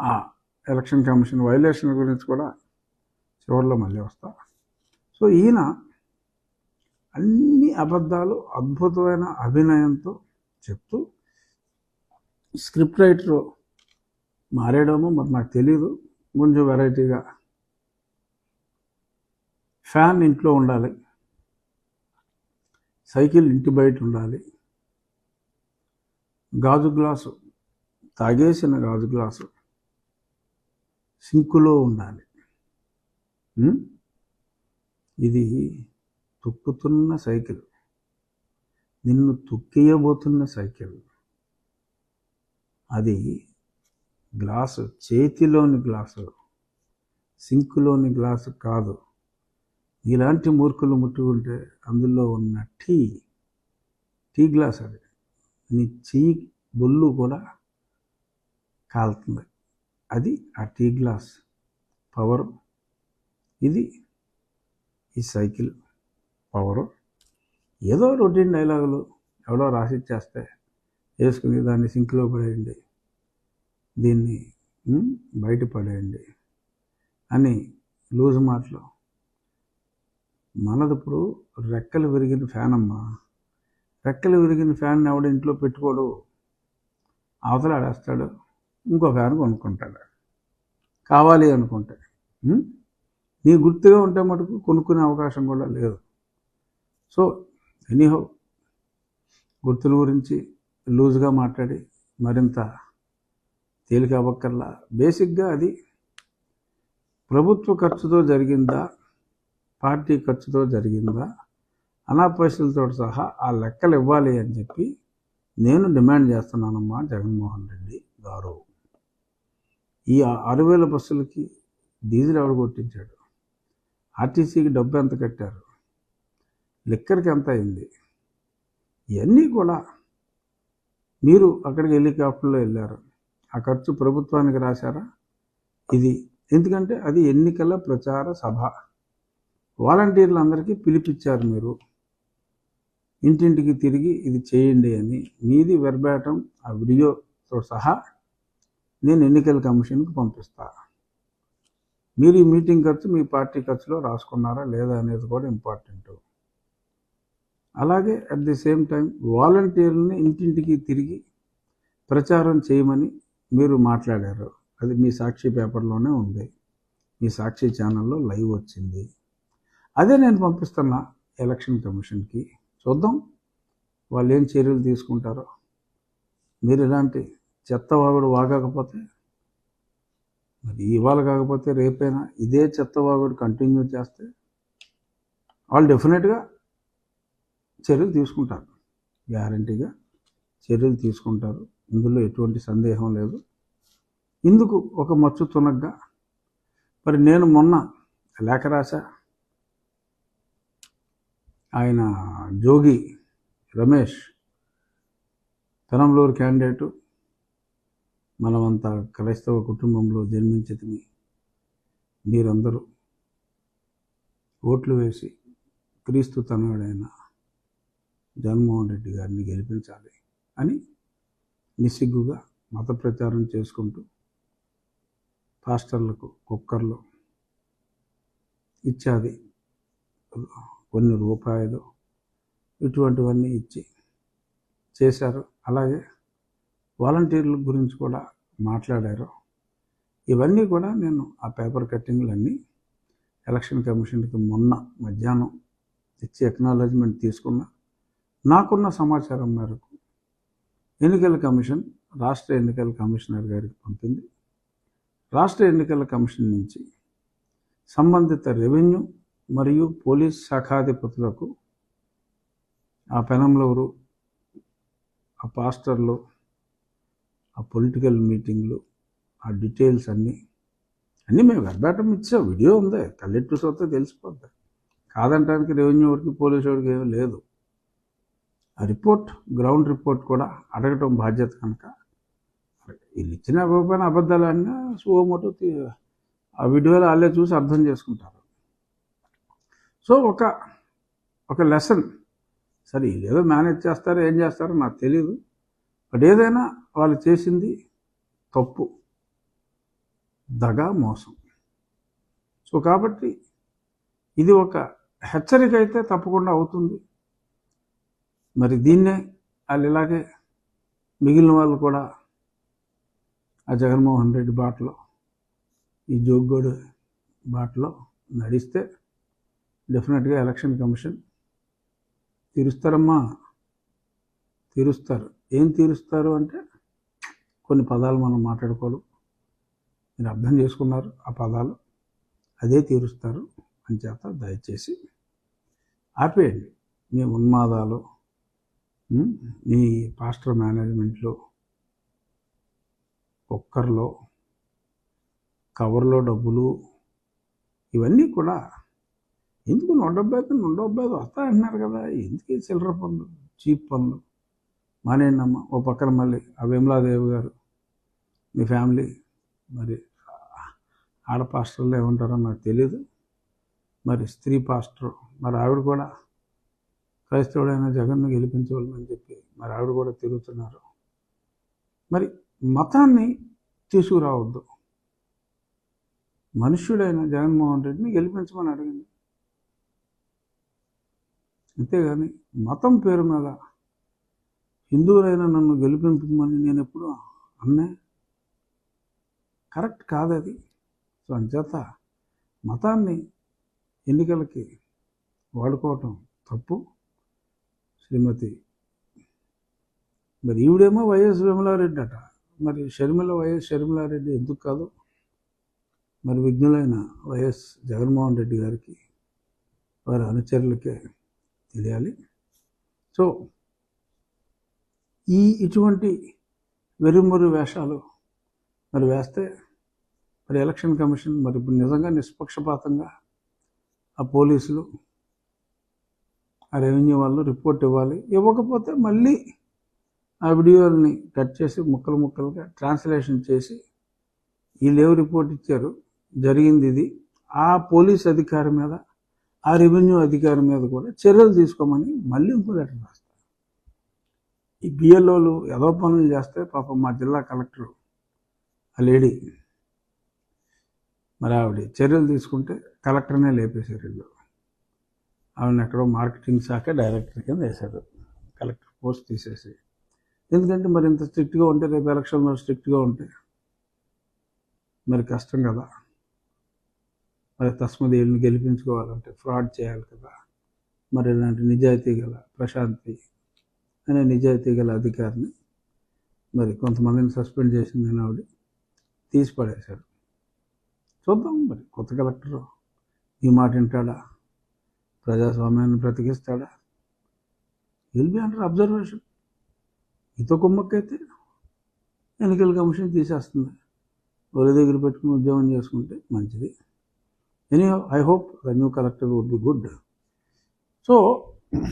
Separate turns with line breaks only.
ఆ election commission violation గురించి కూడా చివరిలో మళ్ళీ వస్తా. సో ఈయన అన్ని అబద్ధాలు అద్భుతమైన అభినయంతో చెప్తూ స్క్రిప్ట్ రైటర్ మారేయడమో మరి నాకు తెలియదు కొంచెం వెరైటీగా ఫ్యాన్ ఇంట్లో ఉండాలి. సైకిల్ ఇంటి బయట ఉండాలి. గాజు గ్లాసు తాగేసిన గాజు గ్లాసు సింకులో ఉండాలి. ఇది తొక్కుతున్న సైకిల్. నిన్ను తొక్కేయబోతున్న సైకిల్. అది గ్లాసు చేతిలోని గ్లాసు సింకులోని గ్లాసు కాదు. ఇలాంటి మూర్ఖులు ముట్టుకుంటే అందులో ఉన్న టీ టీ గ్లాస్ అది. నీ చెయ్యి బొల్లు కూడా కాలుతుంది. అది ఆ టీ గ్లాస్ పవర్. ఇది ఈ సైకిల్ పవరు. ఏదో రొటీన్ డైలాగులు ఎవడో రాసిచ్చేస్తే వేసుకుని దాన్ని సింక్లో పడేయండి. దీన్ని బయట పడేయండి అని లూజ్ మాటలు. మనది ఇప్పుడు రెక్కలు విరిగిన ఫ్యాన్ అమ్మా రెక్కలు విరిగిన ఫ్యాన్ ఎవడ ఇంట్లో పెట్టుకోడు? అవతల ఇంకొక ఇంకో ఫ్యాన్ కొనుక్కుంటాడు. కావాలి అనుకుంటే. నీ గుర్తుగా ఉంటే మటుకు కొనుక్కునే అవకాశం కూడా లేదు. సో ఎనీహో గుర్తుల గురించి లూజ్గా మాట్లాడి మరింత తేలిక అవ్వక్కర్లా బేసిక్గా అది ప్రభుత్వ ఖర్చుతో జరిగిందా పార్టీ ఖర్చుతో జరిగిందా అనాపైసలతో సహా ఆ లెక్కలు ఇవ్వాలి అని చెప్పి నేను డిమాండ్ చేస్తున్నానమ్మా జగన్మోహన్ రెడ్డి గారు. ఈ ఆరు వేల బస్సులకి డీజిల్ ఎవడు కొట్టించాడు? ఆర్టీసీకి డబ్బు ఎంత కట్టారు? లిక్కర్కి ఎంత అయింది? ఇవన్నీ కూడా మీరు అక్కడికి హెలికాప్టర్లో వెళ్ళారు. ఆ ఖర్చు ప్రభుత్వానికి రాశారా? ఇది ఎందుకంటే అది ఎన్నికల ప్రచార సభ. వాలంటీర్లందరికీ పిలిపించారు మీరు. ఇంటింటికి తిరిగి ఇది చేయండి అని. మీది వెర్బాటం ఆ వీడియోతో సహా నేను ఎన్నికల కమిషన్కి పంపిస్తా. మీరు ఈ మీటింగ్ ఖర్చు మీ పార్టీ ఖర్చులో రాసుకున్నారా లేదా అనేది కూడా ఇంపార్టెంట్. అలాగే అట్ ది సేమ్ టైం వాలంటీర్లని ఇంటింటికి తిరిగి ప్రచారం చేయమని మీరు మాట్లాడారు. అది మీ సాక్షి పేపర్లోనే ఉంది. మీ సాక్షి ఛానల్లో లైవ్ వచ్చింది. అదే నేను పంపిస్తున్నా ఎలక్షన్ కమిషన్కి. చూద్దాం వాళ్ళు ఏం చర్యలు తీసుకుంటారో. మీరు ఇలాంటి చెత్తవాగుడు వాగకపోతే మరి ఇవాళ కాకపోతే రేపైనా ఇదే చెత్త వాగుడు కంటిన్యూ చేస్తే వాళ్ళు డెఫినెట్గా చర్యలు తీసుకుంటారు. గ్యారంటీగా చర్యలు తీసుకుంటారు. ఇందులో ఎటువంటి సందేహం లేదు. ఇందుకు ఒక మచ్చు తునగ్గా మరి నేను మొన్న లేఖ రాశా. ఆయన జోగి రమేష్ పెనంలూరు క్యాండిడేటు మనమంతా క్రైస్తవ కుటుంబంలో జన్మించదని మీరందరూ ఓట్లు వేసి క్రీస్తు తనయుడైన జగన్మోహన్ రెడ్డి గారిని గెలిపించాలి అని నిస్సిగ్గుగా మత ప్రచారం చేసుకుంటూ పాస్టర్లకు కుక్కర్లు ఇత్యాది కొన్ని రూపాయలు ఇటువంటివన్నీ ఇచ్చి చేశారు. అలాగే వాలంటీర్ల గురించి కూడా మాట్లాడారు. ఇవన్నీ కూడా నేను ఆ పేపర్ కట్టింగ్లన్నీ ఎలక్షన్ కమిషన్కి మొన్న మధ్యాహ్నం ఇచ్చి ఎక్నాలజ్మెంట్ తీసుకున్నా నాకున్న సమాచారం మేరకు ఎన్నికల కమిషన్ రాష్ట్ర ఎన్నికల కమిషనర్ గారికి పంపింది. రాష్ట్ర ఎన్నికల కమిషన్ నుంచి సంబంధిత రెవెన్యూ మరియు పోలీస్ శాఖాధిపతులకు ఆ పెనంలోరు ఆ పాస్టర్లు ఆ పొలిటికల్ మీటింగ్లు ఆ డీటెయిల్స్ అన్నీ అన్నీ మేము వెర్బాటం ఇచ్చాం. వీడియో ఉంది. కళ్ళెట్టు చూస్తే తెలిసిపోద్ది. కాదంటానికి రెవెన్యూ వాడికి పోలీసు వాడికి ఏమీ లేదు. ఆ రిపోర్ట్ గ్రౌండ్ రిపోర్ట్ కూడా అడగటం బాధ్యత కనుక. వీళ్ళు ఇచ్చిన పైన అబద్ధాలు అన్నా సువమోటో ఆ వీడియోలో వాళ్ళే చూసి అర్థం చేసుకుంటారు. సో ఒక ఒక లెసన్. సరే ఏదో మేనేజ్ చేస్తారో ఏం చేస్తారో నాకు తెలియదు బట్ ఏదైనా వాళ్ళు చేసింది తప్పు దగా మోసం. సో కాబట్టి ఇది ఒక హెచ్చరిక అయితే తప్పకుండా అవుతుంది. మరి దీన్నే వాళ్ళు ఇలాగే మిగిలిన వాళ్ళు కూడా ఆ జగన్మోహన్ రెడ్డి బాటలో ఈ జోగ్గోడు బాటలో నడిస్తే డెఫినెట్గా ఎలక్షన్ కమిషన్ తీరుస్తారమ్మా. తీరుస్తారు. ఏం తీరుస్తారు అంటే కొన్ని పదాలు మనం మాట్లాడుకోవడం మీరు అర్థం చేసుకున్నారు ఆ పదాలు. అదే తీరుస్తారు. అని చేత దయచేసి ఆపేయండి మీ ఉన్మాదాలు మీ పాస్టర్ మేనేజ్మెంట్లో కుక్కర్లో కవర్లో డబ్బులు ఇవన్నీ కూడా ఎందుకు నూట డెబ్బై నూట డెబ్బై ఐదు వస్తాయంటున్నారు కదా? ఎందుకు చిల్లర పనులు చీప్ పనులు మానేయండమ్మా ఓ పక్కన మళ్ళీ ఆ విమలాదేవి గారు మీ ఫ్యామిలీ మరి ఆడ పాస్టర్లు ఏమంటారో నాకు తెలియదు మరి స్త్రీ పాస్టర్ మరి ఆవిడ కూడా క్రైస్తవుడైన జగన్ను గెలిపించవాలని చెప్పి మరి ఆవిడ కూడా తిరుగుతున్నారు. మరి మతాన్ని తీసుకురావద్దు. మనుష్యుడైన జగన్మోహన్ రెడ్డిని గెలిపించమని అడిగింది. అంతేగాని మతం పేరు మీద హిందువులైన నన్ను గెలిపించమని నేను ఎప్పుడు అన్నే కరెక్ట్ కాదు అది. సో అంచేత మతాన్ని ఎన్నికలకి వాడుకోవటం తప్పు. శ్రీమతి మరి ఈవిడేమో వైఎస్ విమలారెడ్డి అట మరి షర్మిల వైఎస్ షర్మిలారెడ్డి ఎందుకు కాదు? మరి విఘ్నులైన వైఎస్ జగన్మోహన్ రెడ్డి గారికి వారి అనుచరులకే తెలియాలి. సో ఈ ఇటువంటి వెరుమరు వేషాలు మరి వేస్తే మరి ఎలక్షన్ కమిషన్ మరి ఇప్పుడు నిజంగా నిష్పక్షపాతంగా ఆ పోలీసులు ఆ రెవెన్యూ వాళ్ళు రిపోర్ట్ ఇవ్వాలి. ఇవ్వకపోతే మళ్ళీ ఆ వీడియోని కట్ చేసి ముక్కలు ముక్కలుగా ట్రాన్స్లేషన్ చేసి వీళ్ళు రిపోర్ట్ ఇచ్చారు? జరిగింది ఇది. ఆ పోలీస్ అధికారి మీద ఆ రెవెన్యూ అధికారి మీద కూడా చర్యలు తీసుకోమని మళ్ళీ ఇంకో లెటర్ రాస్తారు. ఈ బిఎల్ఓలు ఏదో పనులు చేస్తే పాపం మా జిల్లా కలెక్టర్ ఆ లేడీ మరి ఆవిడ చర్యలు తీసుకుంటే కలెక్టర్నే లేపేశారు వీళ్ళు. ఆవిడని ఎక్కడో మార్కెటింగ్ శాఖ డైరెక్టర్ కింద వేశారు. కలెక్టర్ పోస్ట్ తీసేసి. ఎందుకంటే మరి ఇంత స్ట్రిక్ట్గా ఉంటే రేపు ఎలక్షన్లో స్ట్రిక్ట్గా ఉంటే మరి కష్టం కదా. మరి తస్మది వీళ్ళని గెలిపించుకోవాలంటే ఫ్రాడ్ చేయాలి కదా. మరి ఇలాంటి నిజాయితీ గల ప్రశాంతి అనే నిజాయితీ గల అధికారిని మరి కొంతమందిని సస్పెండ్ చేసింది ఆవిడ. తీసి పడేశారు. చూద్దాం మరి. కొత్త కలెక్టర్ ఈ మాట వింటాడా? ప్రజాస్వామ్యాన్ని బ్రతికిస్తాడా? విల్ బి అండర్ అబ్జర్వేషన్ ఇతో కుమ్మక్కైతే ఎన్నికల కమిషన్ తీసేస్తుంది. ఒరే దగ్గర పెట్టుకుని ఉద్యోగం చేసుకుంటే మంచిది. Any I hope the new collector would be good so